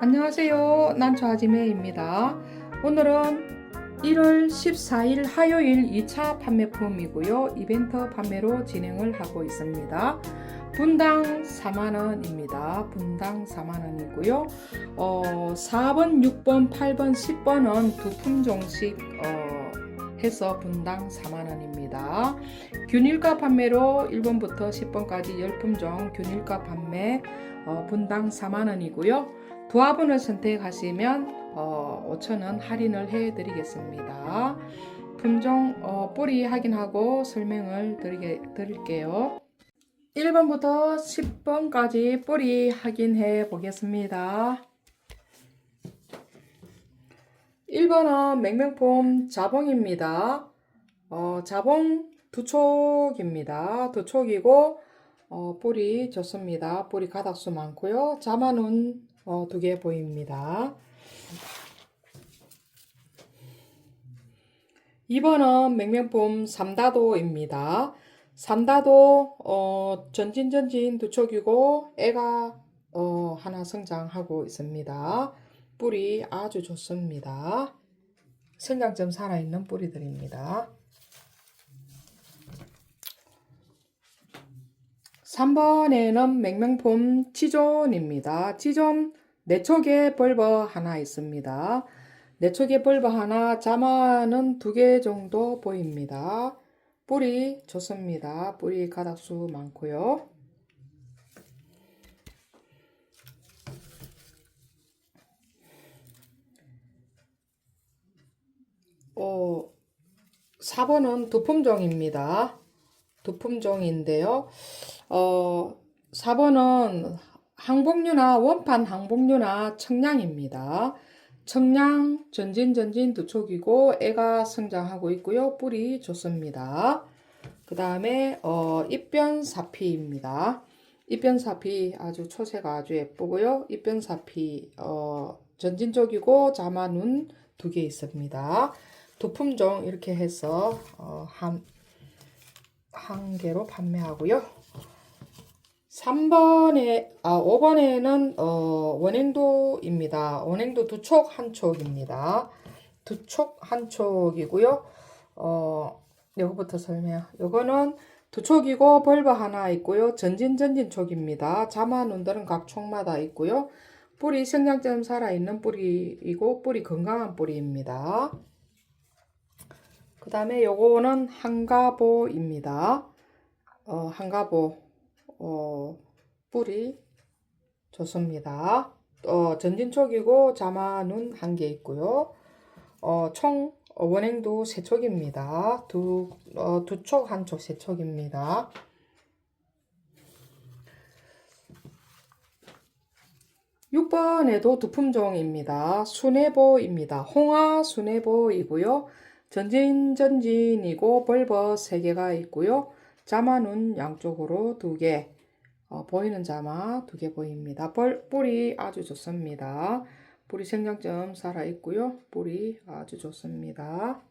안녕하세요. 난좌지매입니다. 오늘은 1월 14일 화요일 2차 판매품이고요. 이벤트 판매로 진행을 하고 있습니다. 분당 4만원입니다. 분당 4만원이고요. 어, 4번, 6번, 8번, 10번은 두 품종씩 어, 해서 분당 4만원입니다. 균일가 판매로 1번부터 10번까지 10품종 균일가 판매 어, 분당 4만원이고요. 도화분을 선택하시면 어, 5,000원 할인을 해드리겠습니다. 품종 어, 뿌리 확인하고 설명을 드리게, 드릴게요. 1번부터 10번까지 뿌리 확인해 보겠습니다. 1번은 맹명폼 자봉입니다. 어, 자봉 두 촉입니다. 두 촉이고 어, 뿌리 좋습니다. 뿌리 가닥수 많고요. 자만은 어, 두 개 보입니다. 2번은 맹명폼 삼다도입니다. 삼다도 어, 전진전진 두 촉이고 애가 어, 하나 성장하고 있습니다. 뿌리 아주 좋습니다. 생장점 살아있는 뿌리들입니다. 3번에는 맹명폼 치존입니다. 치존 네촉에 벌버 하나 있습니다. 네촉에 벌버 하나, 자마는 두 개 정도 보입니다. 뿌리 좋습니다. 뿌리 가닥수 많고요. 어, 4번은 두품종입니다. 두품종인데요. 어, 4번은 항복류나 원판 항복류나 청량입니다. 청량 전진 전진 두 촉이고 애가 성장하고 있고요. 뿌리 좋습니다. 그 다음에 어, 입변사피입니다. 입변사피 아주 초세가 아주 예쁘고요. 입변사피 어, 전진 쪽이고 자마눈 두 개 있습니다. 두 품종 이렇게 해서 어, 한, 한 개로 판매하고요. 3번에, 아, 5번에는, 어, 원행도입니다. 원행도 두 촉, 한 촉입니다. 두 촉, 한 촉이고요. 어, 요거부터 설명. 요거는 두 촉이고 벌버 하나 있고요. 전진, 전진 촉입니다. 자마눈들은 각 촉마다 있고요. 뿌리 성장점 살아있는 뿌리이고, 뿌리 건강한 뿌리입니다. 그 다음에 요거는 한가보입니다. 어, 한가보. 어, 뿌리 좋습니다. 어, 전진촉이고 자마눈 한 개 있고요. 어, 총 원행도 세 촉입니다. 두, 어, 두 촉, 한 촉, 세 촉입니다. 육번에도 두 품종입니다. 순해보입니다. 홍화 순해보이고요. 전진 전진이고 벌버 세 개가 있고요. 자마는 양쪽으로 두 개, 어, 보이는 자마 두 개 보입니다. 벌, 뿌리 아주 좋습니다. 뿌리 생장점 살아있고요. 뿌리 아주 좋습니다.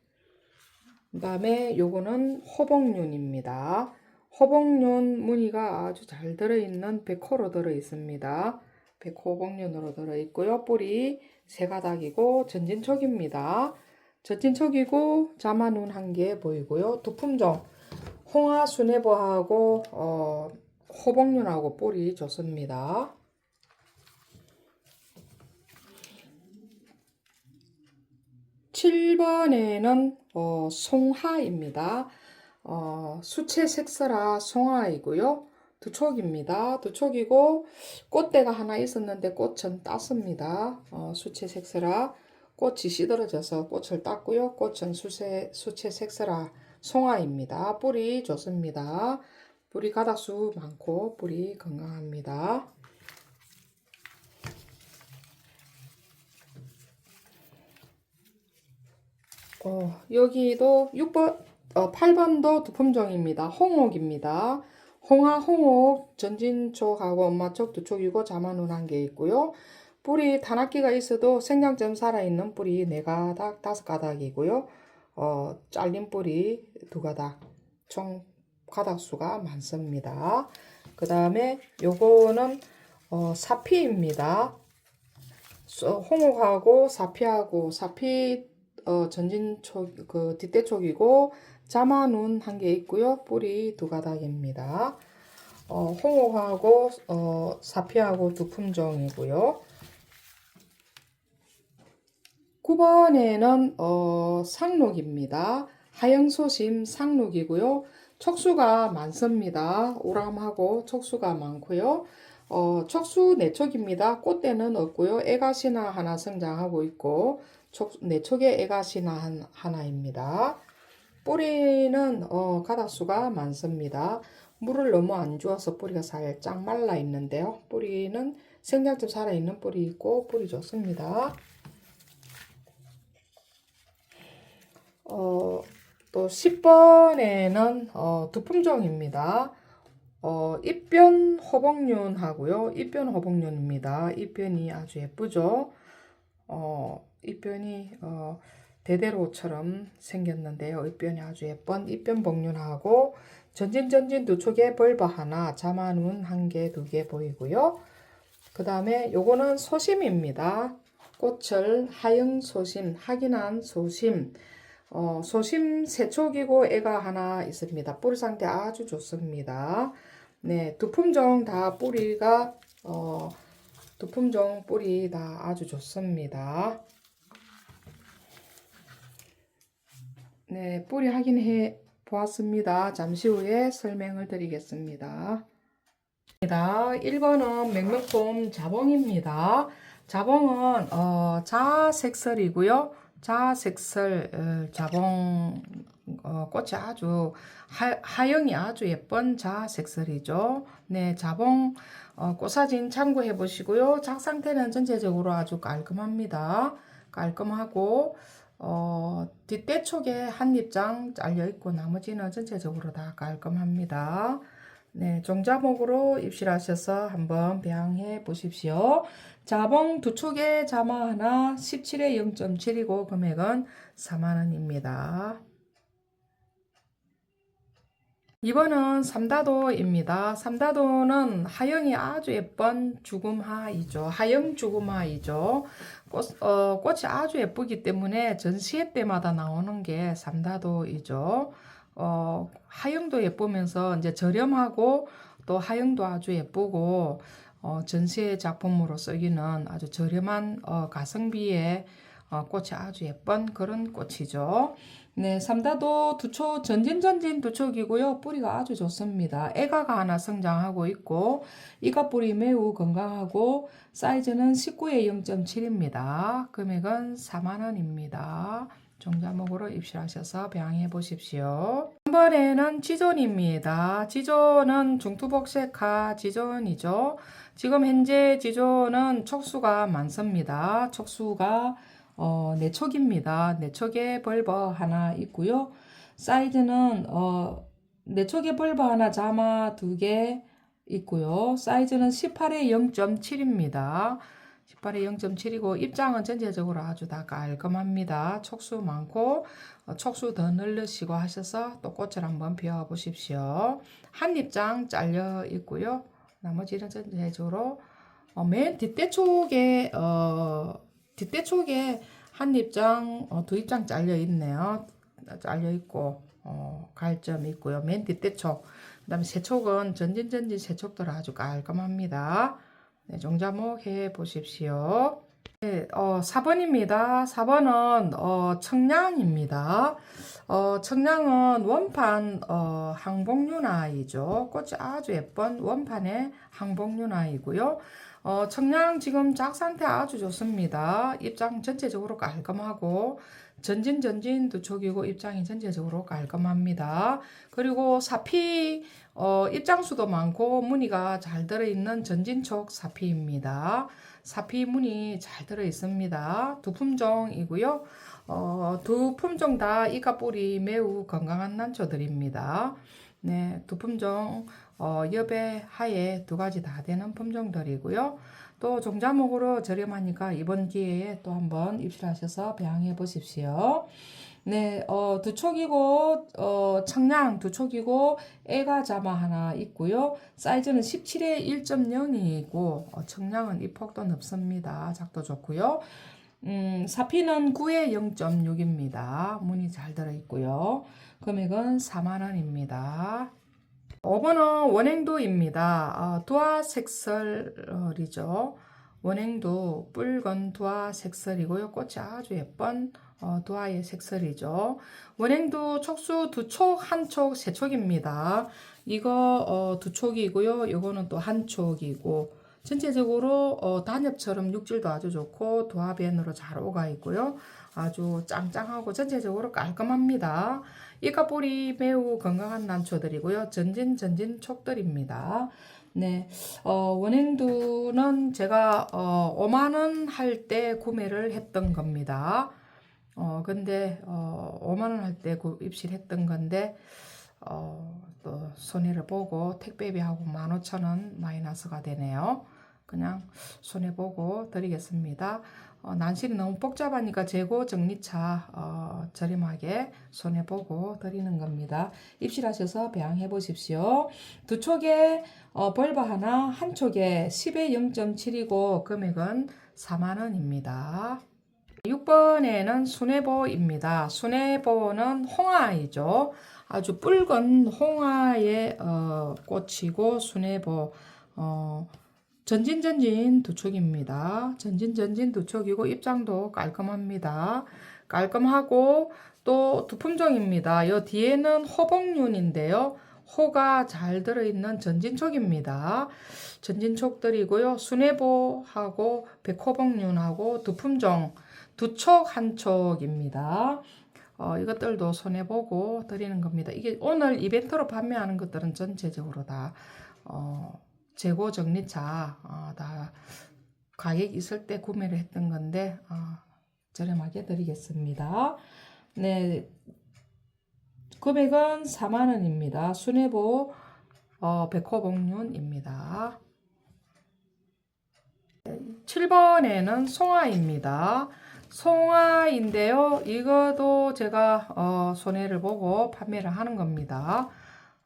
그 다음에 요거는 호복륜입니다. 호복륜 무늬가 아주 잘 들어있는 백호로 들어있습니다. 백호복륜으로 들어있고요. 뿌리 세 가닥이고 전진촉입니다. 전진촉이고 자마눈 한 개 보이고요. 두 품종 홍화 수네버하고 어, 호복륜하고 뿌리 좋습니다. 칠번에는 어, 송하입니다. 어, 수채 색소라 송하이고요. 두 촉입니다. 두 촉이고 꽃대가 하나 있었는데 꽃은 땄습니다. 어, 수채 색소라 꽃이 시들어져서 꽃을 땄고요. 꽃은 수채, 수채 색소라 송화입니다. 뿌리 좋습니다. 뿌리 가닥수 많고 뿌리 건강합니다. 어, 여기도 6번, 어, 8번도 두 품종입니다. 홍옥입니다. 홍화, 홍옥, 전진 쪽하고 엄마 쪽두 쪽이고 자마눈 한 개 있고요. 뿌리 단악기가 있어도 생장점 살아있는 뿌리 네 가닥, 다섯 가닥이고요. 어, 잘린 뿌리 두 가닥, 총 가닥수가 많습니다. 그 다음에 요거는 어, 사피입니다. 소- 홍옥하고 사피하고 사피 어, 전진촉 그 뒷대촉이고 자마눈 한 개 있고요. 뿌리 두 가닥입니다. 어, 홍옥하고 어, 사피하고 두 품종이고요. 9번에는 어, 상록입니다. 하영소심 상록이고요. 척수가 많습니다. 오람하고 척수가 많고요. 어, 척수 내촉입니다. 꽃대는 없고요. 애가시나 하나 성장하고 있고 촉, 내촉에 애가시나 한, 하나입니다. 뿌리는 어, 가닥수가 많습니다. 물을 너무 안 주어서 뿌리가 살짝 말라 있는데요. 뿌리는 생장점 살아있는 뿌리 있고 뿌리 좋습니다. 어, 또 10번에는 어, 두 품종입니다. 어, 입변 호복륜하고요. 입변 호복륜입니다. 입변이 아주 예쁘죠. 어, 입변이 어, 대대로처럼 생겼는데요. 입변이 아주 예쁜 입변 복륜하고 전진 전진 두 촉에 벌버 하나, 자만운 한 개, 두 개 보이고요. 그 다음에 요거는 소심입니다. 꽃을 하영 소심, 하긴한 소심, 어, 소심 세촉이고 애가 하나 있습니다. 뿌리 상태 아주 좋습니다. 네, 두 품종 다 뿌리가 어, 두 품종 뿌리 다 아주 좋습니다. 네, 뿌리 확인해 보았습니다. 잠시 후에 설명을 드리겠습니다. 1번은 맥명폼 자봉입니다. 자봉은 어, 자색설이고요. 자색설 어, 자봉 어, 꽃이 아주 하, 하영이 아주 예쁜 자색설이죠. 네, 자봉 어, 꽃사진 참고해 보시고요. 작 상태는 전체적으로 아주 깔끔합니다. 깔끔하고 어, 뒷대촉에 한 입장 잘려 있고 나머지는 전체적으로 다 깔끔합니다. 네, 종자목으로 입실하셔서 한번 배양해 보십시오. 자봉 두 촉에 자마 하나 17에 0.7이고 금액은 4만원입니다. 이번은 삼다도입니다. 삼다도는 하영이 아주 예쁜 죽음하이죠. 하영 죽음하이죠. 꽃, 어, 꽃이 아주 예쁘기 때문에 전시회 때마다 나오는 게 삼다도이죠. 어, 하영도 예쁘면서 이제 저렴하고 또 하영도 아주 예쁘고 어, 전시회 작품으로 쓰기는 아주 저렴한 어, 가성비의 어, 꽃이 아주 예쁜 그런 꽃이죠. 네, 삼다도 두촉 전진전진 두촉이고요. 뿌리가 아주 좋습니다. 애가가 하나 성장하고 있고 이가 뿌리 매우 건강하고 사이즈는 19에 0.7입니다. 금액은 4만 원입니다. 종자목으로 입실하셔서 배양해 보십시오. 3번에는 지존입니다. 지존은 중투복색화 지존이죠. 지금 현재 지존은 촉수가 많습니다. 촉수가 어, 네 촉입니다. 네 촉에 벌버 하나 있고요. 사이즈는 어, 네 촉에 벌버 하나 자마 두개 있고요. 사이즈는 18에 0.7입니다. 18에 0.7이고 입장은 전체적으로 아주 다 깔끔합니다. 촉수 많고 어, 촉수 더 늘리시고 하셔서 또 꽃을 한번 피워 보십시오. 한 입장 잘려 있고요. 나머지는 전체적으로 어, 맨 뒷대촉에 어, 뒷대촉에 한 입장 어, 두 입장 잘려 있네요. 잘려 있고 어, 갈점 있고요. 맨 뒷대촉 그 다음에 세촉은 전진 전진 세촉들 아주 깔끔합니다. 네, 종자목 해 보십시오. 네, 어, 4번입니다. 4번은 어, 청량입니다. 어, 청량은 원판 어, 항복유나이죠. 꽃이 아주 예쁜 원판의 항복유나이고요. 어, 청량 지금 작 상태 아주 좋습니다. 입장 전체적으로 깔끔하고 전진 전진 두 촉이고 입장이 전체적으로 깔끔합니다. 그리고 사피 어, 입장수도 많고 무늬가 잘 들어있는 전진촉 사피입니다. 사피 무늬 잘 들어 있습니다. 두 품종이고요. 어, 두 품종 다 이가 뿌리 매우 건강한 난초들입니다. 네, 두 품종 어, 옆에 하에 두 가지 다 되는 품종들이고요. 또 종자목으로 저렴하니까 이번 기회에 또 한번 입실하셔서 배양해 보십시오. 네, 어, 두 촉이고, 어, 청량 두 촉이고, 애가 자마 하나 있고요. 사이즈는 17에 1.0이고, 어, 청량은 이 폭도 넓습니다. 작도 좋고요. 음, 사피는 9에 0.6입니다. 문이 잘 들어있고요. 금액은 4만원입니다. 5번은 원행도입니다. 어, 도화 색설이죠. 원행도 붉은 도화 색설이고요. 꽃이 아주 예쁜 어, 도화의 색설이죠. 원행도 촉수 두 촉, 한 촉, 세 촉입니다. 이거 어, 두 촉이고요. 이거는 또 한 촉이고 전체적으로 어, 단엽처럼 육질도 아주 좋고 도화변으로 잘 오가 있고요. 아주 짱짱하고 전체적으로 깔끔합니다. 이까뿌리 매우 건강한 난초들이고요. 전진 전진 촉들입니다. 네, 어, 원행두는 제가 어, 5만 원 할 때 구매를 했던 겁니다. 어, 근데 어, 5만 원 할 때 입실했던 건데 어, 또 손해를 보고 택배비하고 15,000원 마이너스가 되네요. 그냥 손해보고 드리겠습니다. 어, 난실이 너무 복잡하니까 재고 정리차 어, 저렴하게 손해보고 드리는 겁니다. 입실하셔서 배양해 보십시오. 두 촉에 어, 벌버 하나, 한 촉에 10에 0.7이고 금액은 4만원입니다. 6번에는 순회보입니다. 순회보는 홍화이죠. 아주 붉은 홍화의 어, 꽃이고 순회보 어, 전진전진 두 촉입니다. 전진전진 두 촉이고 입장도 깔끔합니다. 깔끔하고 또 두 품종입니다. 요 뒤에는 호복륜인데요. 호가 잘 들어있는 전진촉입니다. 전진촉들이고요. 순회보하고 백호복륜하고 두 품종 두촉 한 촉입니다. 어, 이것들도 손해보고 드리는 겁니다. 이게 오늘 이벤트로 판매하는 것들은 전체적으로 다 어, 재고 정리차 어, 다 가격 있을 때 구매를 했던 건데 어, 저렴하게 드리겠습니다. 네, 금액은 4만 원입니다. 순회보 어, 백호복륜입니다. 7번에는 송화입니다. 송화인데요. 이것도 제가 어, 손해를 보고 판매를 하는 겁니다.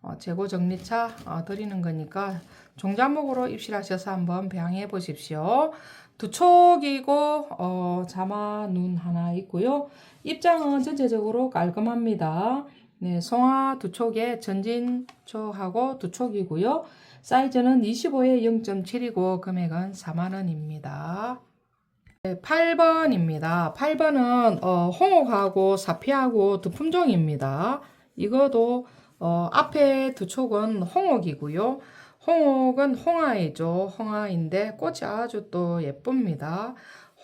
어, 재고 정리차 어, 드리는 거니까 종자목으로 입실하셔서 한번 배양해 보십시오. 두 촉이고 어, 자마 눈 하나 있고요. 입장은 전체적으로 깔끔합니다. 네, 송화 두 촉에 전진 촉하고 두 촉이고요. 사이즈는 25에 0.7이고 금액은 4만원입니다. 네, 8번입니다. 8번은 어, 홍옥하고 사피하고 두 품종입니다. 이거도 어, 앞에 두 촉은 홍옥이고요. 홍옥은 홍화이죠. 홍화인데 꽃이 아주 또 예쁩니다.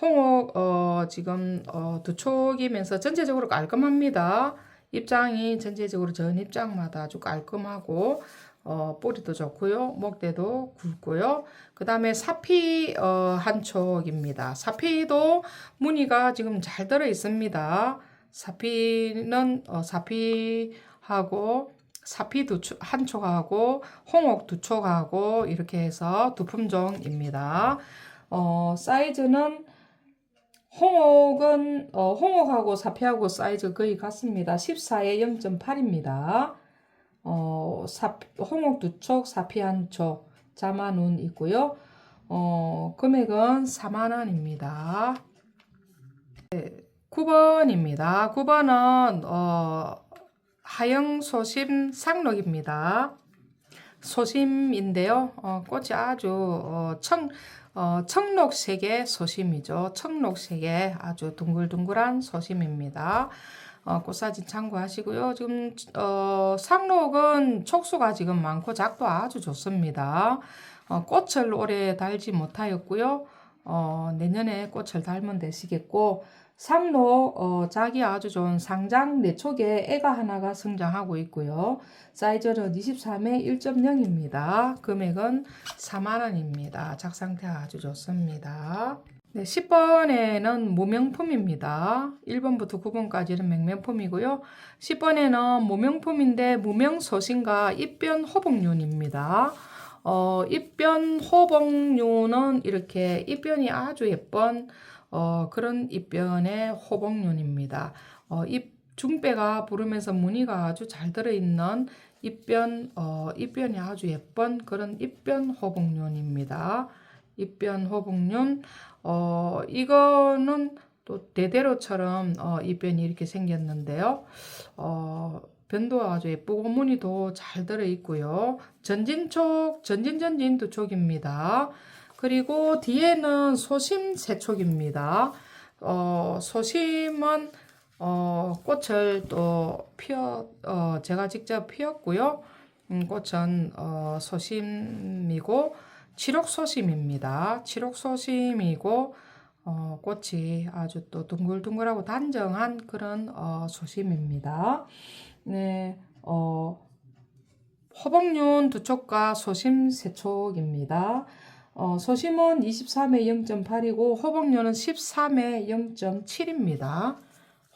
홍옥 어, 지금 어, 두 촉이면서 전체적으로 깔끔합니다. 입장이 전체적으로 전 입장마다 아주 깔끔하고 어, 뿌리도 좋고요. 목대도 굵고요. 그 다음에 사피 어, 한 촉입니다. 사피도 무늬가 지금 잘 들어 있습니다. 사피는 어, 사피하고 사피 두 촉, 한 촉하고 홍옥 두 촉하고 이렇게 해서 두 품종입니다. 어, 사이즈는 홍옥은 어, 홍옥하고 사피하고 사이즈 거의 같습니다. 14에 0.8입니다. 어, 사, 홍옥 두 촉, 사피 한 촉, 자마눈 있고요. 어, 금액은 4만 원입니다. 네, 9번입니다. 9번은 어, 하영 소심 상록입니다. 소심인데요. 어, 꽃이 아주 어, 청 어, 청록색의 소심이죠. 청록색의 아주 둥글둥글한 소심입니다. 어, 꽃사진 참고하시고요. 지금 어, 상록은 촉수가 지금 많고 작도 아주 좋습니다. 어, 꽃을 올해 달지 못하였고요. 어, 내년에 꽃을 달면 되시겠고 상록 어, 작이 아주 좋은 상장 내촉에 애가 하나가 성장하고 있고요. 사이즈는 23에 1.0입니다. 금액은 4만원입니다. 작 상태 아주 좋습니다. 네, 10번에는 무명품입니다. 1번부터 9번까지는 맹명품이고요. 10번에는 무명품인데 무명소신과 입변 호복륜입니다. 어, 입변 호복륜은 이렇게 입변이 아주 예쁜 어, 그런 입변의 호복륜입니다. 어, 입 중배가 부르면서 무늬가 아주 잘 들어있는 입변, 어, 입변이 아주 예쁜 그런 입변 호복륜입니다. 입변 호복륜, 어, 이거는 또 대대로처럼 어, 입변이 이렇게 생겼는데요. 어, 변도 아주 예쁘고 무늬도 잘 들어있고요. 전진촉, 전진전진 두 촉입니다. 그리고 뒤에는 소심 세 촉입니다. 어, 소심은 어, 꽃을 또 피어, 어, 제가 직접 피웠고요. 음, 꽃은 어, 소심이고 칠옥 소심입니다. 칠옥 소심이고 어, 꽃이 아주 또 둥글둥글하고 단정한 그런 어, 소심입니다. 네, 어, 호박륜 두 촉과 소심 세 촉입니다. 어, 소심은 23에 0.8이고 호박륜은 13에 0.7입니다.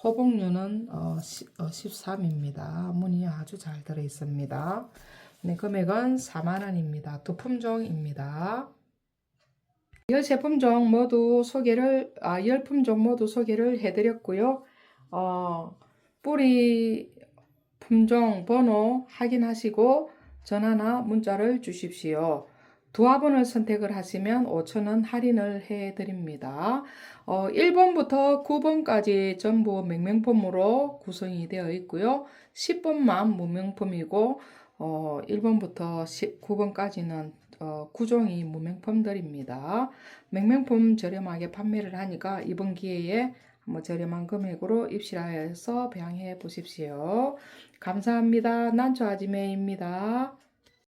호복류는 어, 13입니다. 무늬 아주 잘 들어 있습니다. 네, 금액은 4만원입니다. 두 품종입니다. 열 제품종 모두 소개를, 아, 열 품종 모두 소개를 해드렸고요. 어, 뿌리 품종 번호 확인하시고 전화나 문자를 주십시오. 두 화분을 선택을 하시면 5,000원 할인을 해드립니다. 어, 1번부터 9번까지 전부 맹명품으로 구성이 되어 있고요. 10번만 무명품이고 어, 1번부터 19번까지는 어, 구종이 무명품들입니다. 맹명품 저렴하게 판매를 하니까 이번 기회에 한번 저렴한 금액으로 입실하여서 배양해 보십시오. 감사합니다. 난초 아지매입니다.